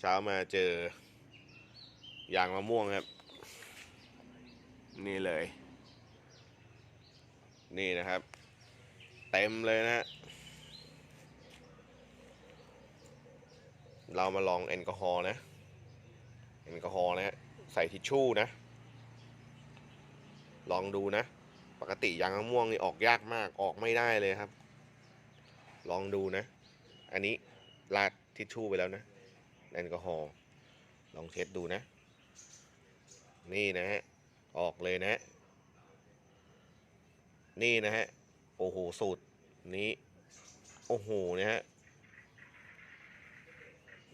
เช้ามาเจอยางมะม่วงครับ นี่เลย นี่นะครับ เต็มเลยนะ เรามาลองแอลกอฮอล์นะแอลกอฮอล์นะใส่ทิชชู่นะ ลองดูนะ ปกติยางมะม่วงนี่ออกยากมากออกไม่ได้เลยครับ ลองดูนะ อันนี้ราดทิชชู่ไปแล้วนะ แอลกอฮอล์ลองเทสดูนะ นี่นะฮะ ออกเลยนะ นี่นะฮะ โอ้โห สูตรนี้ โอ้โหนะฮะ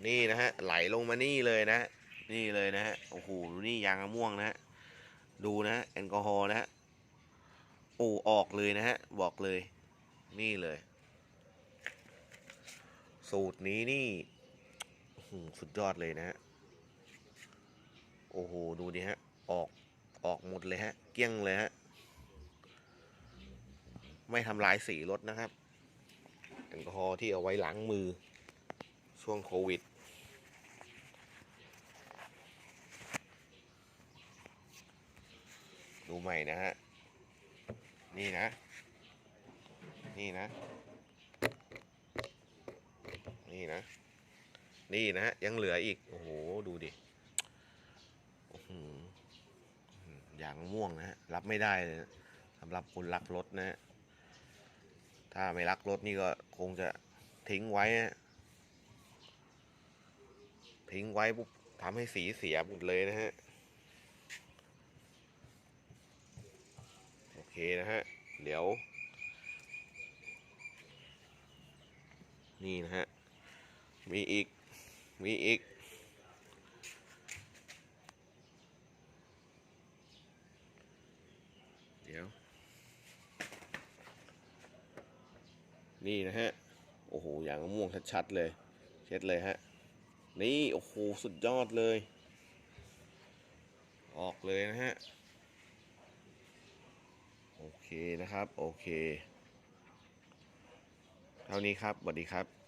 นี่นะฮะ ไหลลงมานี่เลยนะ นี่เลยนะฮะ โอ้โห นี่ยางมะม่วงนะฮะ ดูนะแอลกอฮอล์นะฮะ โอ้ ออกเลยนะฮะ บอกเลย นี่เลย สูตรนี้นี่ สุดยอดเลยนะฮะ โอ้โห ดูดิฮะ ออก ออกหมดเลยฮะ เกี้ยงเลยฮะ ไม่ทำลายสีรถนะครับ แอลกอฮอล์ที่เอาไว้ล้างมือ ช่วงโควิด ดูใหม่นะฮะ นี่นะ นี่นะ นี่นะ นี่นะฮะยังเหลืออีก โอ้โห ดูดิอย่างม่วงนะฮะรับไม่ได้เลยสำหรับคนรักรถนะฮะถ้าไม่รักรถนี่ก็คงจะทิ้งไว้ฮะทิ้งไว้ปุ๊บทำให้สีเสียหมดเลยนะฮะ โอเคนะฮะ เดี๋ยว นี่นะฮะ มีอีก มีอีก เดี๋ยว นี่นะฮะ โอ้โห อย่างม่วงชัดๆเลย เช็ดเลยฮะ นี่ โอ้โห สุดยอดเลย ออกเลยนะฮะ โอเคนะครับ โอเค เท่านี้ครับสวัสดีครับ